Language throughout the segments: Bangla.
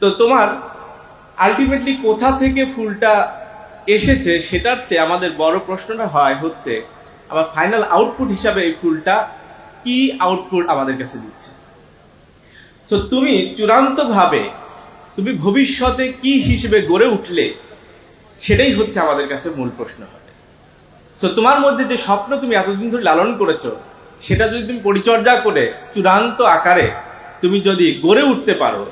তো তোমার আলটিমেটলি কোথা থেকে ফুলটা এসেছে সেটার চেয়ে আমাদের বড় প্রশ্নটা হয় হচ্ছে, আমার ফাইনাল আউটপুট হিসাবে এই ফুলটা কি আউটপুট আমাদের কাছে দিচ্ছে? তো তুমি চূড়ান্তভাবে তুমি ভবিষ্যতে কি হিসেবে গড়ে উঠলে সেটাই হচ্ছে আমাদের কাছে মূল প্রশ্ন হবে তো তোমার মধ্যে যে স্বপ্ন তুমি এতদিন ধরে লালন করেছ, সেটা যদি তুমি পরিচর্যা করে চূড়ান্ত আকারে তুমি যদি গড়ে উঠতে পারো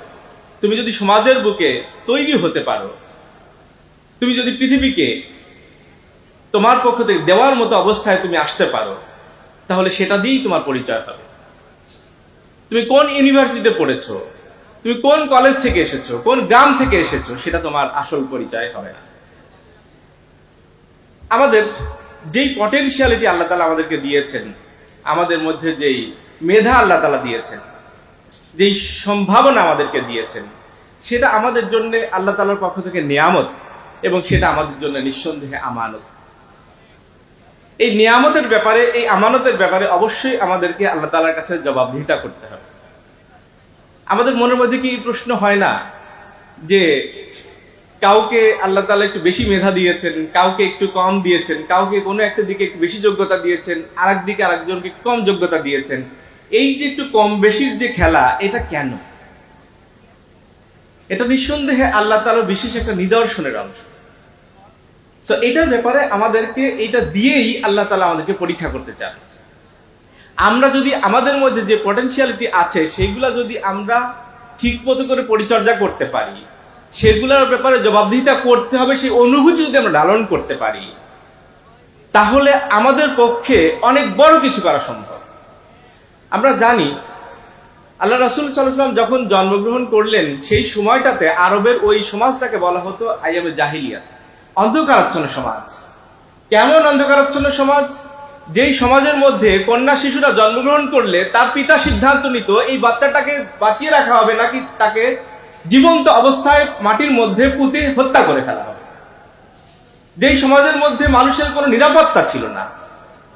তুমি যদি সমাজের বুকে তৈরি হতে পারো, তুমি যদি পৃথিবীকে তোমার পক্ষ থেকে দেওয়ার মতো অবস্থায় তুমি আসতে পারো, তাহলে সেটা দিয়েই তোমার পরিচয় হবে। তুমি কোন ইউনিভার্সিটিতে পড়েছো? তুমি কোন কলেজ থেকে এসেছ? কোন গ্রাম থেকে এসেছ? সেটা তোমার আসল পরিচয় হবে না। আমাদের যেই পটেনশিয়ালিটি আল্লাহ তালা আমাদেরকে দিয়েছেন, আমাদের মধ্যে যেই মেধা আল্লাহ তালা দিয়েছেন যেই সম্ভাবনা আমাদেরকে দিয়েছেন, সেটা আমাদের জন্য আল্লাহ তালার পক্ষ থেকে নিয়ামত এবং সেটা আমাদের জন্য নিঃসন্দেহে আমানত। এই নিয়ামতের ব্যাপারে, এই আমানতের ব্যাপারে অবশ্যই আমাদেরকে আল্লাহ তালার কাছে জবাবদিহিতা করতে হবে। আমাদের মনের মধ্যে কি প্রশ্ন হয় না যে কাউকে আল্লাহ তালা একটু বেশি মেধা দিয়েছেন, কাউকে একটু কম দিয়েছেন, কাউকে কোনো একটা দিকে একটু বেশি যোগ্যতা দিয়েছেন আর দিকে আরেকজনকে কম যোগ্যতা দিয়েছেন? এই যে একটু কম বেশির যে খেলা, এটা কেন? এটা নিঃসন্দেহে আল্লাহ তালার বিশেষ একটা নিদর্শনের অংশ। তো এটার ব্যাপারে আমাদেরকে এটা দিয়েই আল্লাহ তালা আমাদেরকে পরীক্ষা করতে চান। আমরা যদি আমাদের মধ্যে যে পটেনশিয়ালিটি আছে, সেগুলা যদি আমরা ঠিক মতো করে পরিচর্যা করতে পারি, সেগুলোর ব্যাপারে জবাবদিহিতা করতে হবে, সেই অনুভূতি যদি আমরা লালন করতে পারি, তাহলে আমাদের পক্ষে অনেক বড় কিছু করা সম্ভব। আমরা জানি আল্লাহ রাসুল সাল্লাম যখন জন্মগ্রহণ করলেন, সেই সময়টাতে আরবের ওই সমাজটাকে বলা হতো আইয়ামে জাহিলিয়া, অন্ধকারাচ্ছন্ন সমাজ। কেমন অন্ধকারাচ্ছন্ন সমাজ? যেই সমাজের মধ্যে কন্যা শিশুরা জন্মগ্রহণ করলে তার পিতা সিদ্ধান্ত নিত, এই বাচ্চাটাকে বাঁচিয়ে রাখা হবে নাকি তাকে জীবন্ত অবস্থায় মাটির মধ্যে পুঁতে হত্যা করে ফেলা হবে। যেই সমাজের মধ্যে মানুষের কোনো নিরাপত্তা ছিল না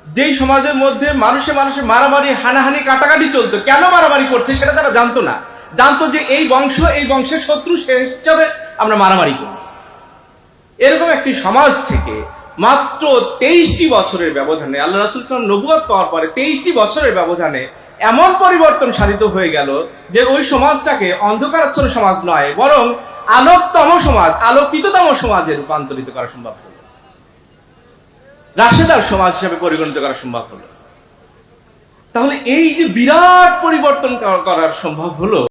যেই সমাজের মধ্যে মানুষে মানুষে মারামারি, হানাহানি, কাটাকাটি চলতো, কেন মারামারি করছে সেটা তারা জানতো না। জানতো যে এই বংশ, এই বংশের শত্রু সে হিসাবে আমরা মারামারি করি। এরকম একটি সমাজ থেকে মাত্র তেইশটি বছরের ব্যবধানে, আল্লাহ রাসুল সালাম নবুয়াদ পাওয়ার পরে তেইশটি বছরের ব্যবধানে এমন পরিবর্তন সাধিত হয়ে গেল যে ওই সমাজটাকে অন্ধকারাচ্ছন্ন সমাজ নয়, বরং আলোকতম সমাজ, আলোকিততম সমাজে রূপান্তরিত করা সম্ভব হলো। রাশেদার সমাজ হিসাবে পরিগণিত করা সম্ভব হলো। তাহলে এই যে বিরাট পরিবর্তন করা- করার সম্ভব হলো